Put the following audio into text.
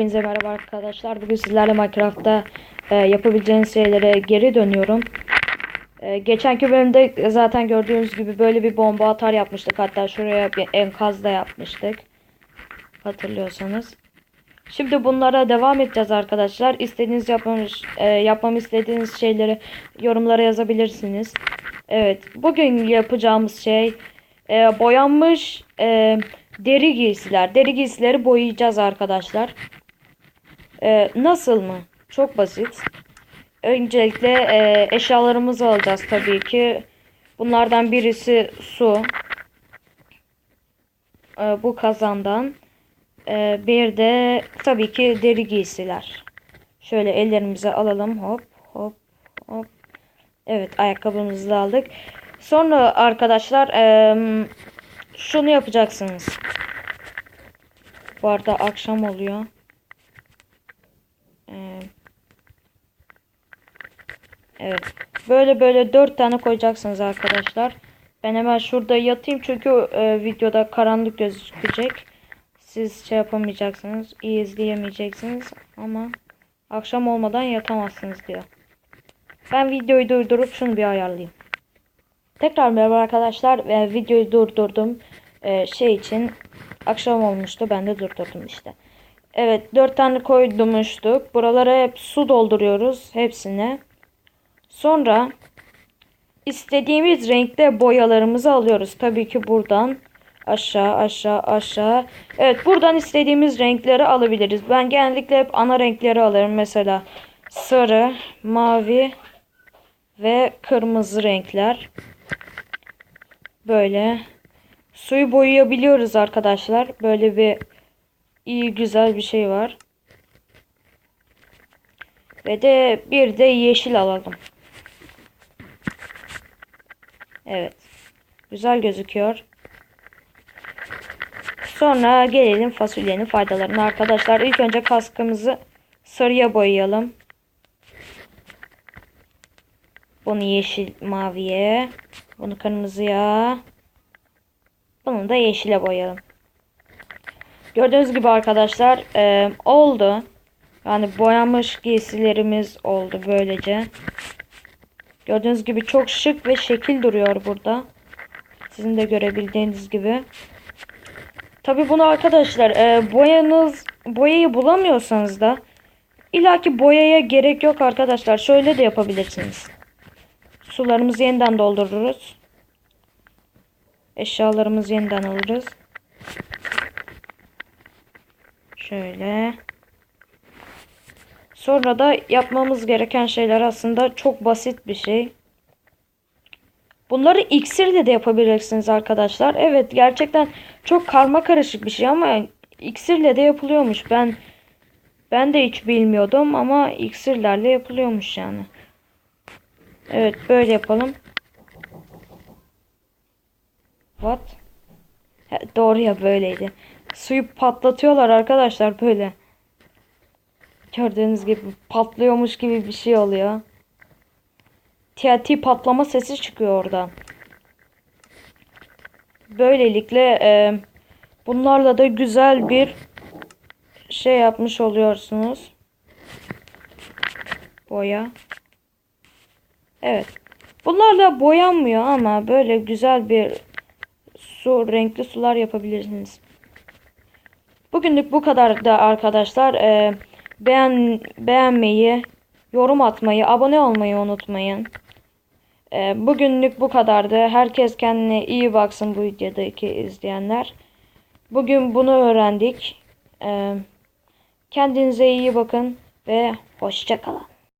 Hepinize merhaba arkadaşlar. Bugün sizlerle Minecraft'ta e, yapabileceğiniz şeylere geri dönüyorum. E, geçenki bölümde zaten gördüğünüz gibi böyle bir bomba atar yapmıştık. Hatta şuraya bir enkaz da yapmıştık. Hatırlıyorsanız. Şimdi bunlara devam edeceğiz arkadaşlar. İstediğiniz yapmamız, e, yapmamı istediğiniz şeyleri yorumlara yazabilirsiniz. Evet. Bugün yapacağımız şey e, boyanmış e, deri giysiler. Deri giysileri boyayacağız arkadaşlar. E, nasıl mı? Çok basit. Öncelikle e, eşyalarımızı alacağız tabii ki. Bunlardan birisi su. E, bu kazandan. E, bir de tabii ki deri giysiler. Şöyle ellerimize alalım. Hop hop hop. Evet ayakkabımızı da aldık. Sonra arkadaşlar eee, şunu yapacaksınız. Bu arada akşam oluyor. Evet. Böyle böyle dört tane koyacaksınız arkadaşlar. Ben hemen şurada yatayım çünkü e, videoda karanlık gözükecek. Siz şey yapamayacaksınız. iyi izleyemeyeceksiniz ama akşam olmadan yatamazsınız diyor. Ben videoyu durdurup şunu bir ayarlayayım. Tekrar merhaba arkadaşlar. Ve videoyu durdurdum. Ee, şey için akşam olmuştu. Ben de durdurdum işte. Evet dört tane koydumuştuk. Buralara hep su dolduruyoruz. Hepsine. Sonra istediğimiz renkte boyalarımızı alıyoruz. Tabii ki buradan aşağı aşağı aşağı. Evet buradan istediğimiz renkleri alabiliriz. Ben genellikle hep ana renkleri alırım. Mesela sarı, mavi ve kırmızı renkler. Böyle suyu boyayabiliyoruz arkadaşlar. Böyle bir iyi güzel bir şey var. Ve de bir de yeşil alalım. Evet. Güzel gözüküyor. Sonra gelelim fasulyenin faydalarına arkadaşlar. İlk önce kaskımızı sarıya boyayalım. Bunu yeşil maviye. Bunu kırmızıya. Bunu da yeşile boyayalım. Gördüğünüz gibi arkadaşlar e, oldu. Yani boyanmış giysilerimiz oldu böylece. Gördüğünüz gibi çok şık ve şekil duruyor burada. Sizin de görebildiğiniz gibi. Tabi bunu arkadaşlar e, boyanız boyayı bulamıyorsanız da ilaki boyaya gerek yok arkadaşlar. Şöyle de yapabilirsiniz. Sularımızı yeniden doldururuz. Eşyalarımızı yeniden alırız. Şöyle. Sonra da yapmamız gereken şeyler aslında çok basit bir şey. Bunları iksirle de yapabilirsiniz arkadaşlar. Evet gerçekten çok karma karışık bir şey ama iksirle de yapılıyormuş. Ben ben de hiç bilmiyordum ama iksirlerle yapılıyormuş yani. Evet böyle yapalım. What? Doğru ya böyleydi. Suyu patlatıyorlar arkadaşlar böyle. Gördüğünüz gibi patlıyormuş gibi bir şey oluyor. TNT patlama sesi çıkıyor oradan. Böylelikle e, bunlarla da güzel bir şey yapmış oluyorsunuz. Boya. Evet. Bunlar da boyanmıyor ama böyle güzel bir su, renkli sular yapabilirsiniz. Bugünlük bu kadar da arkadaşlar. Ee, beğen beğenmeyi, yorum atmayı, abone olmayı unutmayın. Ee, bugünlük bu kadardı. Herkes kendine iyi baksın bu videodaki izleyenler. Bugün bunu öğrendik. Ee, kendinize iyi bakın ve hoşçakalın.